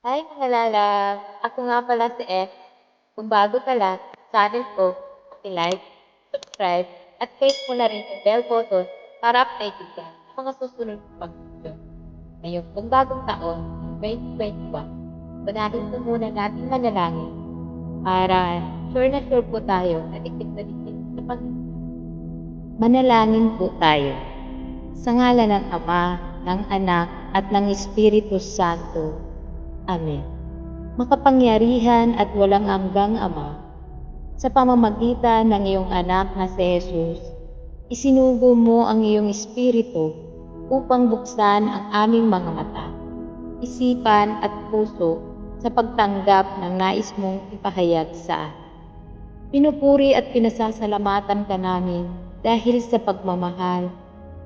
Hi, Malala! Ako nga pala si F. Kung bago ka lang, channel ko, i-like, subscribe, at click mo na rin yung bell button para updated ka sa mga susunod kong pag-video. Ngayon, kung bagong taon, 2021, unahin po muna natin manalangin para sure na sure po tayo na dikit na dikit sa pag Manalangin po tayo. Sa ngala ng Ama, ng Anak, at ng Espiritu Santo. Amen. Makapangyarihan at walang hanggang Ama, sa pamamagitan ng iyong anak na si Jesus, isinugo mo ang iyong Espiritu upang buksan ang aming mga mata, isipan at puso sa pagtanggap ng nais mong ipahayag sa. Pinupuri at pinasasalamatan ka namin dahil sa pagmamahal,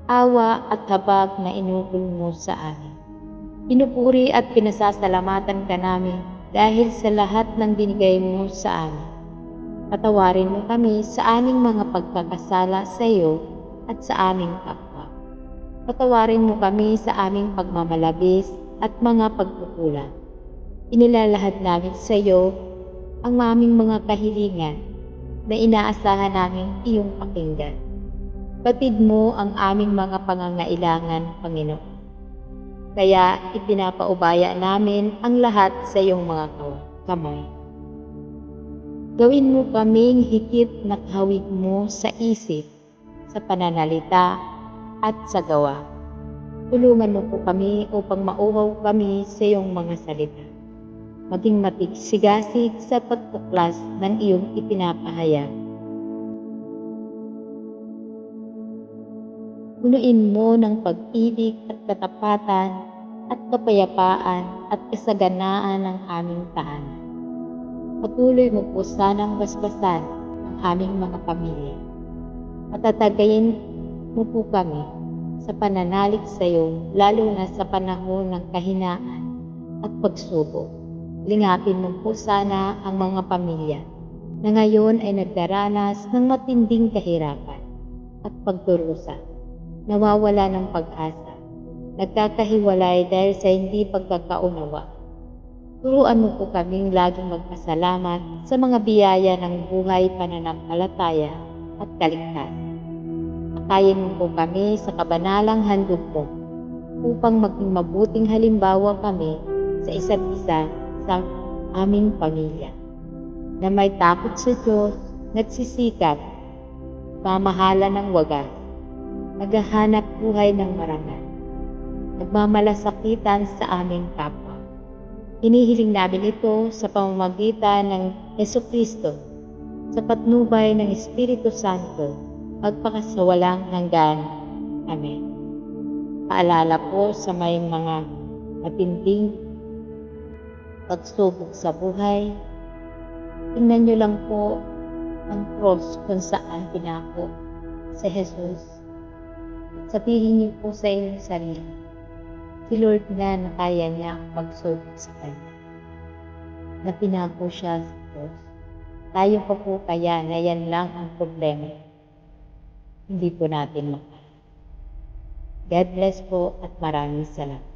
awa at habag na inukol mo sa amin. Pinupuri at pinasasalamatan ka namin dahil sa lahat ng binigay mo sa amin. Patawarin mo kami sa aming mga pagkakasala sa iyo at sa aming kapwa. Patawarin mo kami sa aming pagmamalabis at mga pagkukulang. Inilalahad namin sa iyo ang aming mga kahilingan na inaasahan namin iyong pakinggan. Batid mo ang aming mga pangangailangan, Panginoon. Kaya ipinapaubaya namin ang lahat sa iyong mga kamay. Gawin mo kaming higit na kahawig mo sa isip, sa pananalita, at sa gawa. Tulungan mo po kami upang mauhaw kami sa iyong mga salita. Maging matigsigasig sa pagtuklas ng iyong ipinapahayag. Punuin mo ng pag-ibig at katapatan at kapayapaan at kasaganaan ng aming tahanan. Patuloy mo po sanang basbasan ang aming mga pamilya. Patatagayin mo po kami sa pananalig sa iyo, lalo na sa panahon ng kahinaan at pagsubok. Lingapin mo po sana ang mga pamilya na ngayon ay nagdaranas ng matinding kahirapan at pagdurusa nawawala ng pag-asa, nagkakahiwalay dahil sa hindi pagkakaunawa. Turuan mo po kaming laging magpasalamat sa mga biyaya ng buhay pananampalataya at kaligtasan. Akayin mo po kami sa kabanalang handog mo upang maging mabuting halimbawa kami sa isa't isa sa aming pamilya na may takot sa Diyos, nagsisikap, mamahala ng wagas, naghahanap buhay ng marangal, nagmamalasakitan sa aming kapwa. Hinihiling namin ito sa pamamagitan ng Yeso Kristo, sa patnubay ng Espiritu Santo, magpakasawalang hanggan. Amen. Paalala po sa may mga matinding pagsubok sa buhay, tingnan nyo lang po ang cross kung saan pinako sa Jesus Sabihin niyo po sa inyong sarili, si Lord na na kaya niya ang pagsubok sa Kanya. Na pinako siya sa Diyos. Tayo pa po kaya na yan lang ang problema. Hindi po natin makaya. God bless po at maraming salamat.